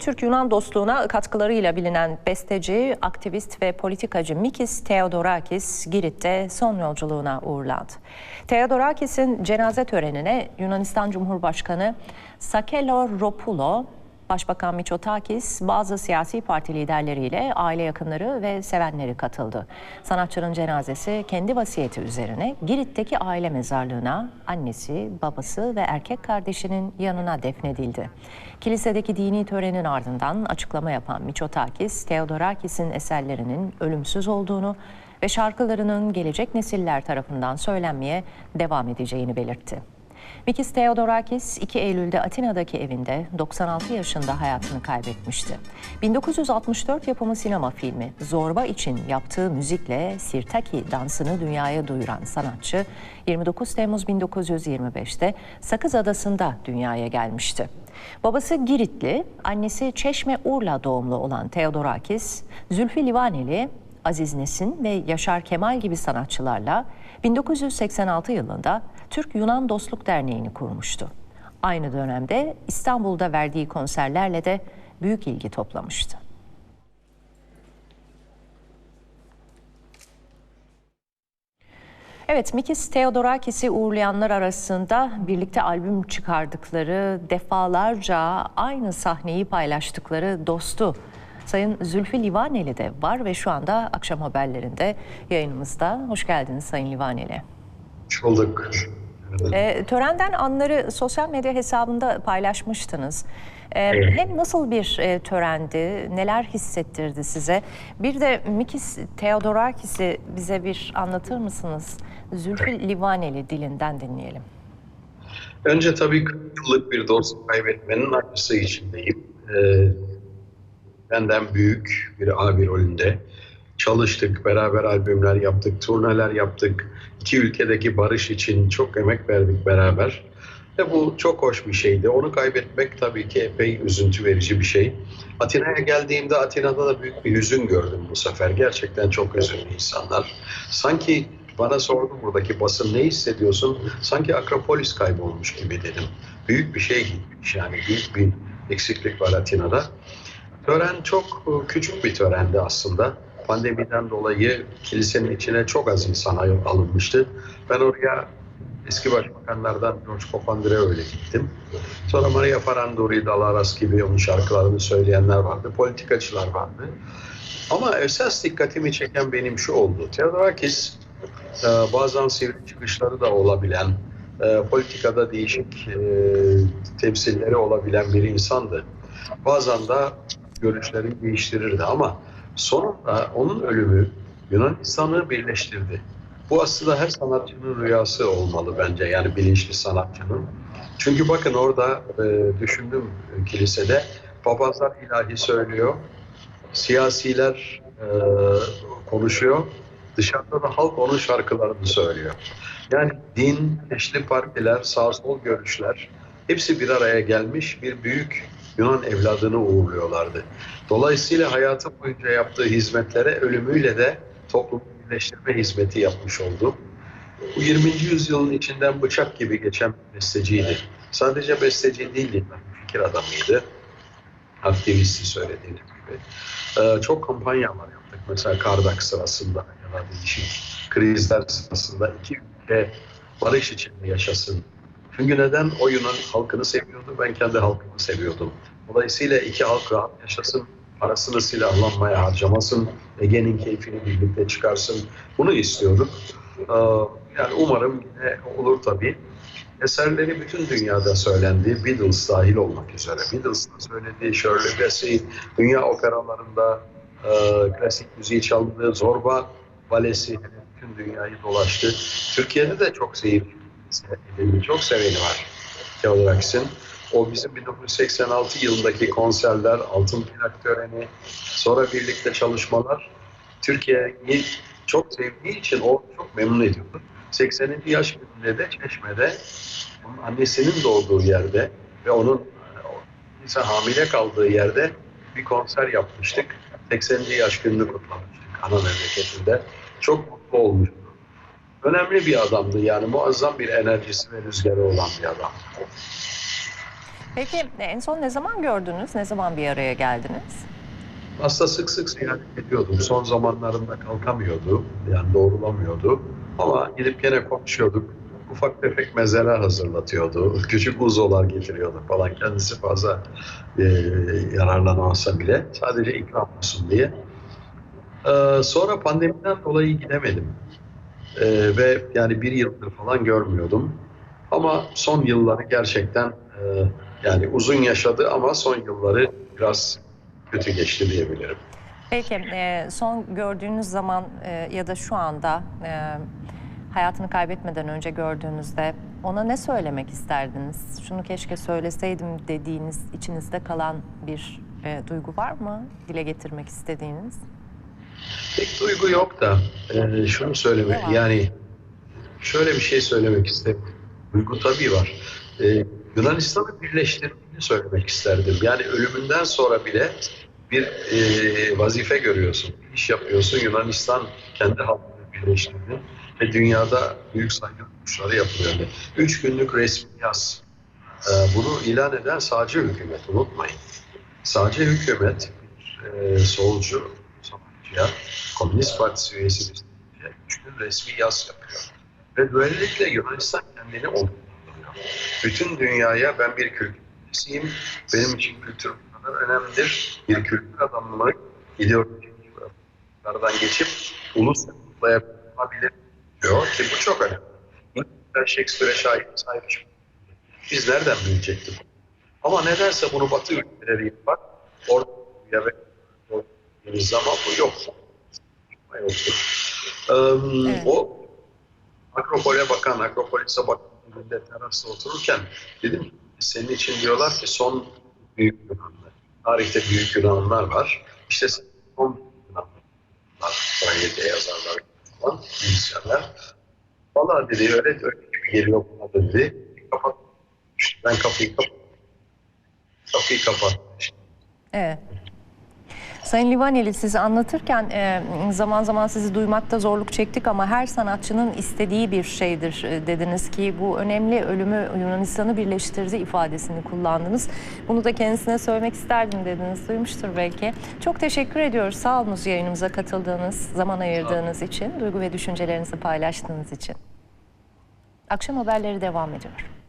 Türk-Yunan dostluğuna katkılarıyla bilinen besteci, aktivist ve politikacı Mikis Theodorakis Girit'te son yolculuğuna uğurlandı. Theodorakis'in cenaze törenine Yunanistan Cumhurbaşkanı Sakeloropoulos, Başbakan Mitsotakis, bazı siyasi parti liderleriyle aile yakınları ve sevenleri katıldı. Sanatçının cenazesi kendi vasiyeti üzerine Girit'teki aile mezarlığına annesi, babası ve erkek kardeşinin yanına defnedildi. Kilisedeki dini törenin ardından açıklama yapan Mitsotakis, Theodorakis'in eserlerinin ölümsüz olduğunu ve şarkılarının gelecek nesiller tarafından söylenmeye devam edeceğini belirtti. Mikis Theodorakis 2 Eylül'de Atina'daki evinde 96 yaşında hayatını kaybetmişti. 1964 yapımı sinema filmi Zorba için yaptığı müzikle Sirtaki dansını dünyaya duyuran sanatçı 29 Temmuz 1925'te Sakız Adası'nda dünyaya gelmişti. Babası Giritli, annesi Çeşme Urla doğumlu olan Theodorakis, Zülfü Livaneli, Aziz Nesin ve Yaşar Kemal gibi sanatçılarla 1986 yılında Türk-Yunan Dostluk Derneği'ni kurmuştu. Aynı dönemde İstanbul'da verdiği konserlerle de büyük ilgi toplamıştı. Evet, Mikis Theodorakis'i uğurlayanlar arasında birlikte albüm çıkardıkları, defalarca aynı sahneyi paylaştıkları dostu Sayın Zülfü Livaneli de var ve şu anda akşam haberlerinde yayınımızda. Hoş geldiniz Sayın Livaneli. Hoş bulduk. E, törenden anları sosyal medya hesabında paylaşmıştınız. E, Evet. hem nasıl bir e, törendi, neler hissettirdi size? Bir de Mikis Theodorakis'i bize bir anlatır mısınız? Zülfü Livaneli dilinden dinleyelim. Önce tabii 40 yıllık bir dost kaybetmenin acısı içindeyim. Ee, benden büyük bir abi rolünde çalıştık, beraber albümler yaptık, turneler yaptık. İki ülkedeki barış için çok emek verdik beraber. Ve bu çok hoş bir şeydi. Onu kaybetmek tabii ki epey üzüntü verici bir şey. Atina'ya geldiğimde Atina'da da büyük bir hüzün gördüm bu sefer. Gerçekten çok üzünlü insanlar. Sanki bana sordu buradaki basın ne hissediyorsun? Sanki Akropolis kaybolmuş gibi dedim. Büyük bir şey yani büyük bir eksiklik var Atina'da. Tören çok e, küçük bir törendi aslında. Pandemiden dolayı kilisenin içine çok az insan alınmıştı. Ben oraya eski başbakanlardan George Papandreou'yla gittim. Sonra Maria Faranduri, Dalaras gibi onun şarkılarını söyleyenler vardı. Politikacılar vardı. Ama esas dikkatimi çeken benim şu oldu. Theodorakis e, bazen sivri çıkışları da olabilen, e, politikada değişik temsilleri olabilen bir insandı. Bazen de görüşlerini değiştirirdi ama sonunda onun ölümü Yunanistan'ı birleştirdi. Bu aslında her sanatçının rüyası olmalı bence yani bilinçli sanatçının. Çünkü bakın orada e, düşündüm e, kilisede papazlar ilahi söylüyor, siyasiler e, konuşuyor, dışarıda da halk onun şarkılarını söylüyor. Yani din, eşli partiler, sağ sol görüşler hepsi bir araya gelmiş bir büyük Yunan evladını uğurluyorlardı. Dolayısıyla hayatı boyunca yaptığı hizmetlere ölümüyle de toplumu birleştirme hizmeti yapmış oldu. Bu 20. yüzyılın içinden bıçak gibi geçen bir besteciydi. Sadece besteci değildi, fikir adamıydı. Aktivisti söylediğim gibi. Ee, çok kampanyalar yaptık. Mesela Kardak sırasında ya da değişik krizler sırasında iki ülke barış içinde yaşasın. Çünkü neden? O Yunan halkını seviyordu, ben kendi halkımı seviyordum. Dolayısıyla iki halk rahat yaşasın, parasını silahlanmaya harcamasın, Ege'nin keyfini birlikte çıkarsın. Bunu istiyorduk. Ee, Yani umarım yine olur tabii. Eserleri bütün dünyada söylendi, Beatles dahil olmak üzere. Beatles'ın söylediği Shirley Bassey, dünya operalarında e, klasik müziği çaldığı Zorba balesi bütün dünyayı dolaştı. Türkiye'de de çok edildi, çok seveni var Theodorakis'in. O bizim 1986 yılındaki konserler, Altın Plak töreni, sonra birlikte çalışmalar Türkiye'yi çok sevdiği için o çok memnun ediyordu. 80. yaş gününde de Çeşme'de onun annesinin doğduğu yerde ve onun e, ise hamile kaldığı yerde bir konser yapmıştık. 80. yaş gününü kutlamıştık ana memleketinde. Çok mutlu olmuştu. Önemli bir adamdı yani muazzam bir enerjisi ve rüzgarı olan bir adam. Peki en son ne zaman gördünüz? Ne zaman bir araya geldiniz? Aslında sık sık ziyaret ediyordum. Son zamanlarında kalkamıyordu. Yani doğrulamıyordu. Ama gidip gene konuşuyorduk. Ufak tefek mezeler hazırlatıyordu. Küçük uzolar getiriyordu falan. Kendisi fazla e, yararlanamasa bile. Sadece ikram olsun diye. Ee, sonra pandemiden dolayı gidemedim. Ee, ve yani bir yıldır falan görmüyordum. Ama son yılları gerçekten e, yani uzun yaşadı ama son yılları biraz kötü geçti diyebilirim. Peki e, son gördüğünüz zaman e, ya da şu anda e, hayatını kaybetmeden önce gördüğünüzde ona ne söylemek isterdiniz? Şunu keşke söyleseydim dediğiniz içinizde kalan bir e, duygu var mı? Dile getirmek istediğiniz? Pek duygu yok da e, şunu söylemek yani şöyle bir şey söylemek istedim. Duygu tabii var. E, Yunanistan'ı birleştirdiğini söylemek isterdim. Yani ölümünden sonra bile bir e, vazife görüyorsun, iş yapıyorsun. Yunanistan kendi halkını birleştirdi ve dünyada büyük saygı duruşları yapılıyor. Üç günlük resmi yaz. E, bunu ilan eden sağcı hükümet, unutmayın. Sağcı hükümet e, solcu sanatçıya, Komünist Partisi üyesi üç gün resmi yaz yapıyor. Ve böylelikle Yunanistan kendini onurlandırıyor. Bütün dünyaya ben bir kültür üyesiyim, benim için kültür bu kadar önemlidir. Bir kültür adamlığı ideolojik yollardan geçip ulus kutlayabilir diyor ki bu çok önemli. İngilizler Shakespeare'e şahit sahip. Biz nereden bilecektik? Ama nedense bunu Batı ülkeleri yapar. Orada ve dediğimiz zaman bu yok. Yoktur. Ee, Evet. O Akropol'e bakan, Akropolis'e bakan birinde terasta otururken dedim senin için diyorlar ki son büyük Yunanlar. Tarihte büyük Yunanlar var. İşte son var. Kraliçe yazarlar falan, müzisyenler. Valla dedi öyle, öyle gibi geliyor bana dedi. Kapat. İşte ben kapıyı kapat. Kapıyı kapat. Evet. Sayın Livaneli sizi anlatırken e, zaman zaman sizi duymakta zorluk çektik ama her sanatçının istediği bir şeydir e, dediniz ki bu önemli ölümü Yunanistan'ı birleştirdi ifadesini kullandınız. Bunu da kendisine söylemek isterdim dediniz. Duymuştur belki. Çok teşekkür ediyoruz. Sağ yayınımıza katıldığınız, zaman ayırdığınız için, duygu ve düşüncelerinizi paylaştığınız için. Akşam haberleri devam ediyor.